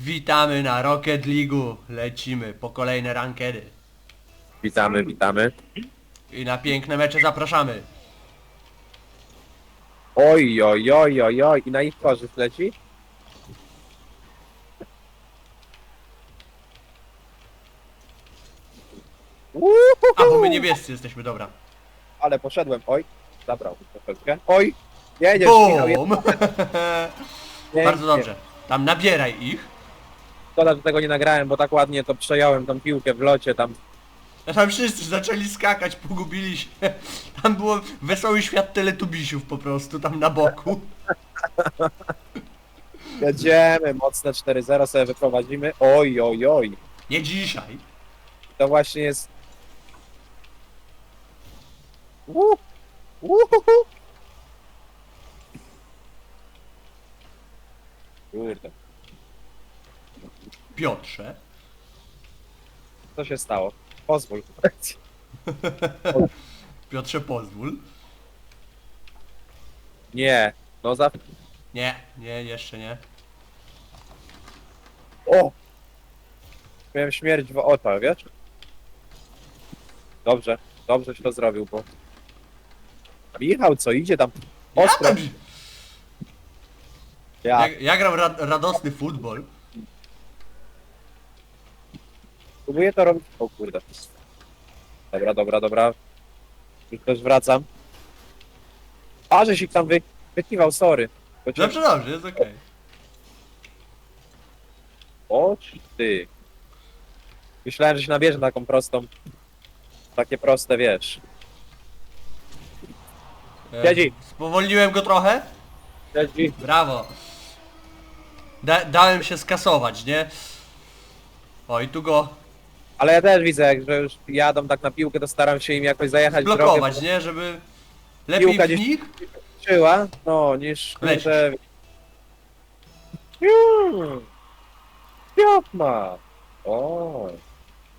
Witamy na Rocket League'u. Lecimy po kolejne rankedy. Witamy, witamy. I na piękne mecze zapraszamy. Oj, oj, oj, oj, oj. I na ich korzyść leci? Uhu, A, bo my niebiescy jesteśmy, dobra. Ale poszedłem, oj. Zabrał troszeczkę. Oj, jedziesz, finał, je- Bum! nie, Bardzo dobrze. Tam nabieraj ich. Szkoda, że tego nie nagrałem, bo tak ładnie to przejąłem tą piłkę w locie tam. Tam wszyscy zaczęli skakać, pogubili się. Tam było wesoły świat teletubisiów po prostu, tam na boku. Jedziemy, mocne 4-0 sobie wyprowadzimy. Oj, oj, oj. Nie dzisiaj. To właśnie jest... Uh, uhuhu. Kurde, Piotrze. co się stało? Pozwól. Piotrze, pozwól. Nie, no za... Nie, nie, jeszcze nie. O! Miałem śmierć w oczach, wiesz? Dobrze, dobrze się to zrobił, bo... Michał, co idzie tam? Ostro. ja, ja gram ra radosny futbol. Próbuję to robić... O kurde. Dobra, dobra, dobra. Już też wracam. A, że się tam wy... wykiwał, sorry. Cię- Dobrze, dobrze, jest okej. O, ty. Myślałem, że się nabierze na taką prostą. Takie proste, wiesz. E, Siedzi. Spowolniłem go trochę. Siedzi. Brawo. Da dałem się skasować, nie? O i tu go Ale ja też widzę, jak że już jadą tak na piłkę, to staram się im jakoś zajechać w drogę. blokować, nie? Żeby lepiej Piłka w gdzieś- nich. Czyła, no, niż Lecisz. że... Juuu. Piop ma. O.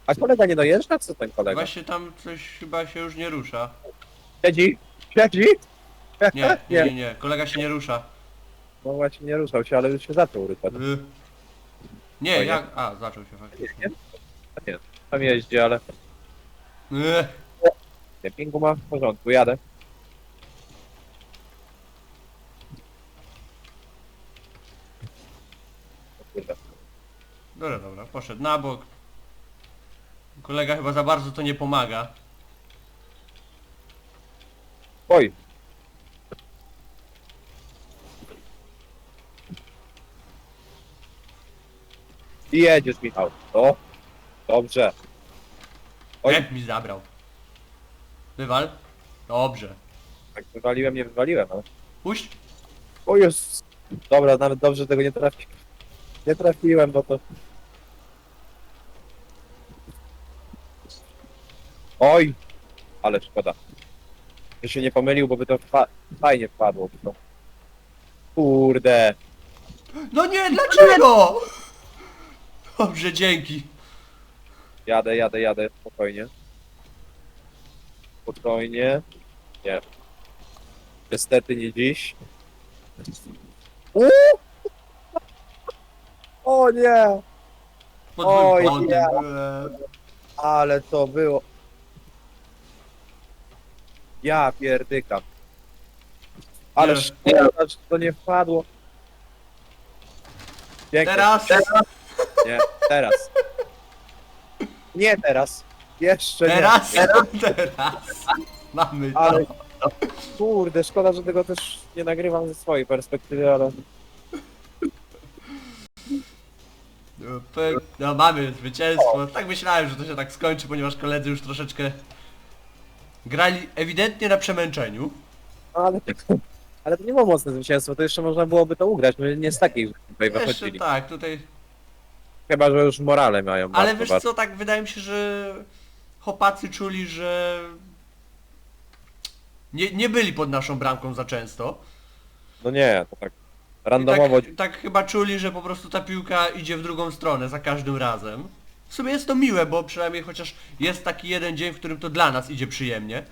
A kolega nie dojeżdża? Co ten kolega? Właśnie tam coś chyba się już nie rusza. Siedzi? Siedzi? Nie, nie, nie, nie. Kolega się nie rusza. No właśnie nie ruszał się, ale już się zaczął ruszać. Y. Nie, Oj, jak... A, zaczął się faktycznie. Nie, tam jeździ, ale Y. dopingu ma w porządku, jadę. O kurde. Dobra, dobra, poszedł na bok. Kolega chyba za bardzo to nie pomaga. Oj. I jedziesz, Michał. O, dobrze. Oj, Jak mi zabrał. Wywal. Dobrze. tak wywaliłem, nie wywaliłem, ale... Puść. O jest. Dobra, nawet dobrze tego nie trafiłem. Nie trafiłem, bo to... Oj! Ale szkoda. Że się nie pomylił, bo by to fa fajnie wpadło. To. Kurde. No nie, dlaczego? Dobrze, dzięki. Jadę, jadę, jadę. Spokojnie. Spokojnie. Nie. Niestety nie dziś. Uuu! O nie! Oj, ja. Eee. Ale to było. Ja pierdykam. Ale Nie. szkoda, że to nie wpadło. Pięknie. Teraz. Nie, teraz. Nie teraz. Jeszcze Teraz. nie. Teraz. Mamy to. Ale kurde, szkoda, że tego też nie nagrywam ze swojej perspektywy, ale No, No mamy zwycięstwo. Tak myślałem, że to się tak skończy, ponieważ koledzy już troszeczkę grali ewidentnie na przemęczeniu. ale, ale to nie było mocne zwycięstwo, to jeszcze można byłoby to ugrać. My nie z takiej tutaj Jeszcze wychodzili. tak, tutaj. Chyba, że już morale mają. Ale bardzo, wiesz bardzo. co, tak wydaje mi się, że chłopacy czuli, że nie, nie byli pod naszą bramką za często. No nie, to tak I randomowo. tak, tak chyba czuli, że po prostu ta piłka idzie w drugą stronę za każdym razem. W sumie jest to miłe, bo przynajmniej chociaż jest taki jeden dzień, w którym to dla nas idzie przyjemnie.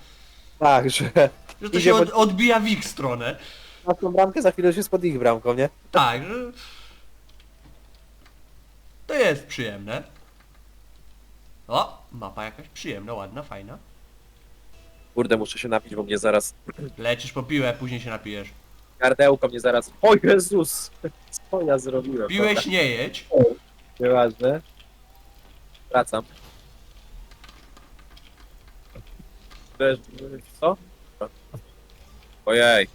Tak, że Że to Idzie się od, odbija w ich stronę. naszą bramkę za chwilę już jest pod ich bramką, nie? Tak, że To jest przyjemne. O, mapa jakaś przyjemna, ładna, fajna. Kurde, muszę się napić, bo mnie zaraz... Lecisz po piłę, później się napijesz. Gardełko mnie zaraz... O Jezus! Co ja zrobiłem? Piłeś nie jedź. Nieważne. Wracam. Wiesz, Co? Ojej.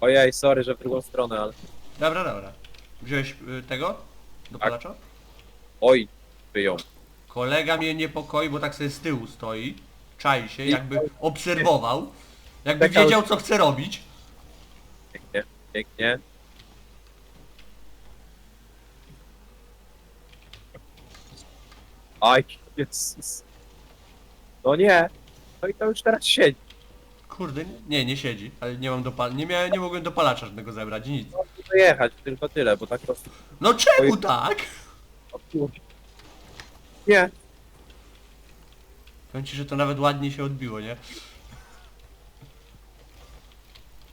Ojej, sorry, że w drugą stronę, ale... Dobra, dobra. Wziąłeś y, tego? Dopalacza? Oj, wyjął. Kolega mnie niepokoi, bo tak sobie z tyłu stoi. Czai się, jakby obserwował. Jakby Czekał- wiedział co chce robić. Pięknie, pięknie. Aj, Jezus. No nie. No i to już teraz siedzi. Kurde, nie, nie siedzi, ale nie mam dopal... Nie miałem, nie mogłem dopalacza żadnego zebrać, nic. No to jechać, tylko tyle, bo tak to... No czemu tak? Nie. Powiem ci, że to nawet ładnie się odbiło, nie?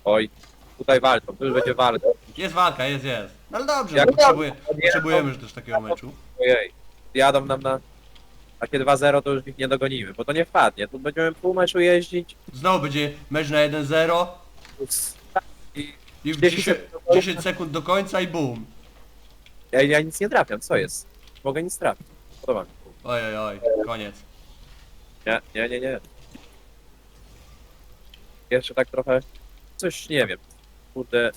Oj, tutaj walczą, tu już będzie walka. Jest walka, jest, jest. No ale dobrze, Jak- no, potrzebuje, Nie, potrzebujemy już też takiego meczu. Ojej. Jadą nam na... Takie 2-0 to już ich nie dogonimy, bo to nie wpadnie. Tu będziemy pół meczu jeździć. Znowu będzie mecz na 1-0 I i w 10 10, sekund do końca. 10 sekund do końca i boom. ja, ja nic nie trafiam, co jest? Mogę nic trafić. Podoba mi się. Oj, oj, oj, koniec. Nie, nie, nie, nie. Jeszcze tak trochę... Coś, nie wiem. Kurde,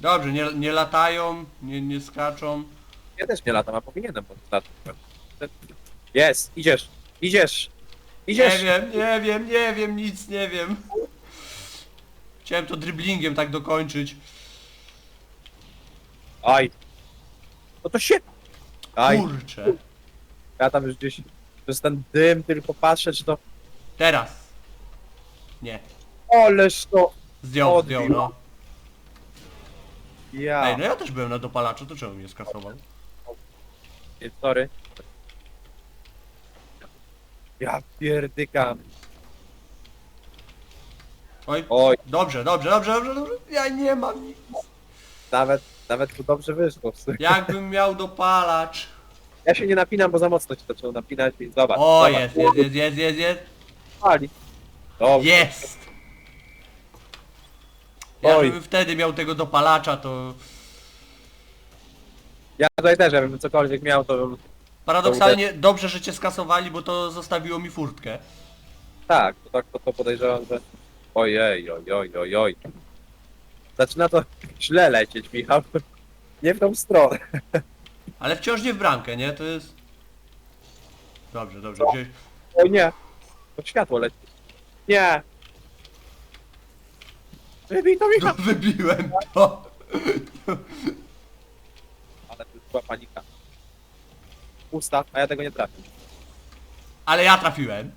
Dobrze, nie, nie latają, nie, nie skaczą. ja też nie latam, a powinienem bo. Jest, idziesz, idziesz, Nie idziesz. wiem, nie wiem, nie wiem, nic nie wiem. Chciałem to driblingiem tak dokończyć. Aj. No to się... Aj, Kurczę. ja tam już gdzieś przez ten dym tylko patrzę, czy to... Teraz. Nie. Oleż to... Zdjął, Odbił. zdjął, no. Ja... Ej, no ja też byłem na dopalaczu, to czemu mnie skasował? Sorry. Ja pierdykam. Oj, Oj, dobrze, dobrze, dobrze, dobrze, dobrze. Ja nie mam nic. nawet, nawet tu dobrze wyszło. w sumie. Jakbym miał dopalacz. Ja się nie napinam, bo za mocno się zaczęło napinać i zobacz. O, zobacz. jest, jest, jest, jest, jest, jest. Pali. Dobrze. Jest! Ja Oj. bym wtedy miał tego dopalacza, to Ja tutaj też, jakbym cokolwiek miał, to bym... paradoksalnie dobrze, że cię skasowali, bo to zostawiło mi furtkę. Tak, to tak to, to podejrzewam, że... Ojej, oj, oj, oj, oj. Zaczyna to źle lecieć, Michał. Nie w tą stronę. Ale wciąż nie w bramkę, nie? To jest... Dobrze, dobrze, wziąłeś... O nie. To światło leci. Nie. Wybij to, Michał. No, wybiłem to. Ale to była panika. Ustaw, a ja tego nie trafię. Ale ja trafiłem.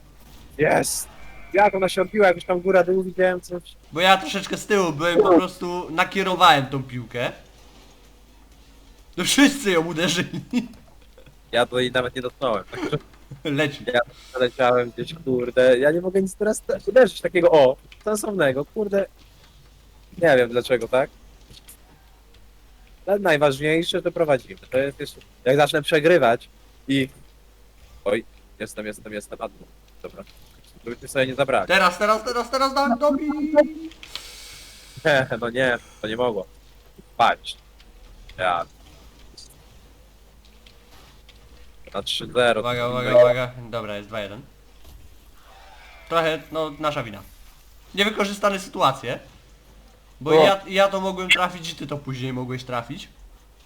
Jest! Jak ona się odbiła, jak już tam góra dół widziałem coś. Bo ja troszeczkę z tyłu byłem, po prostu nakierowałem tą piłkę. No wszyscy ją uderzyli. Ja tutaj nawet nie dotknąłem, także Leci. ja leciałem gdzieś, kurde. Ja nie mogę nic teraz te- uderzyć takiego, o, sensownego, kurde. Nie wiem dlaczego, tak? Ale najważniejsze, że prowadzimy. To jest jeszcze, jak zacznę przegrywać i... Oj, jestem, jestem, jestem, a tu. Żebyśmy sobie nie zabrali. Teraz, teraz, teraz, teraz dam dobi. Nie, no nie, to nie mogło. Patrz. Ja. Na 3-0. Uwaga, uwaga, uwaga. Dobra, jest 2-1. Trochę, no, nasza wina. Niewykorzystane sytuacje. Bo ja, ja to mogłem trafić i ty to później mogłeś trafić.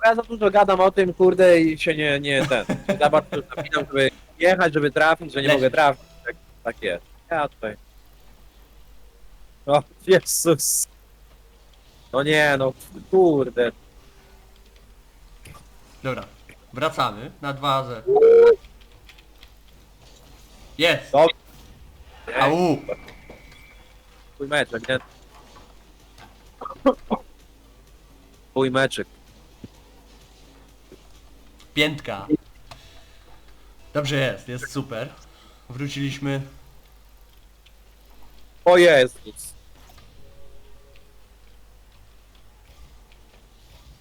Ja za dużo gadam o tym, kurde, i się nie, nie ten. Za bardzo napinam, żeby jechać, żeby trafić, że nie Lecisz. mogę trafić. Tak, tak jest. Tutaj. O, Jezus. No nie, no kurde. Dobra, wracamy na 2-0. Jest! Dobrze. Au! Twój meczek, nie? Twój meczek. Piętka. Dobrze jest, jest super. Wróciliśmy. O Jezus.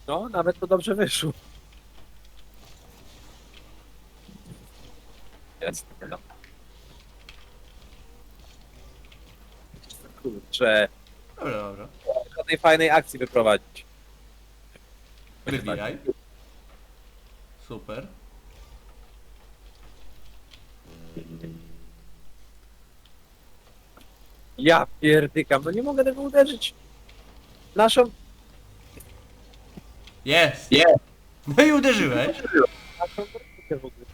No, nawet to dobrze wyszło. Jest. No. Kurczę, Dobra, dobra. do tej fajnej akcji wyprowadzić. Wybijaj. Super. Ja pierdykam, no nie mogę tego uderzyć. Naszą... Jest! Jest! No i uderzyłeś. naszą w ogóle.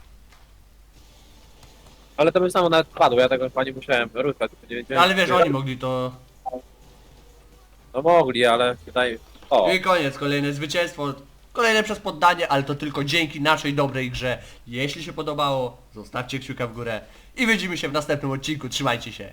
Ale to by samo nawet padło, ja tego chyba nie musiałem ruszać. nie wiedziałem, Ale wiesz, oni mogli to... No mogli, ale wydaje... O, I koniec, kolejne zwycięstwo. Kolejne przez poddanie, ale to tylko dzięki naszej dobrej grze. Jeśli się podobało, zostawcie kciuka w górę i widzimy się w następnym odcinku. Trzymajcie się.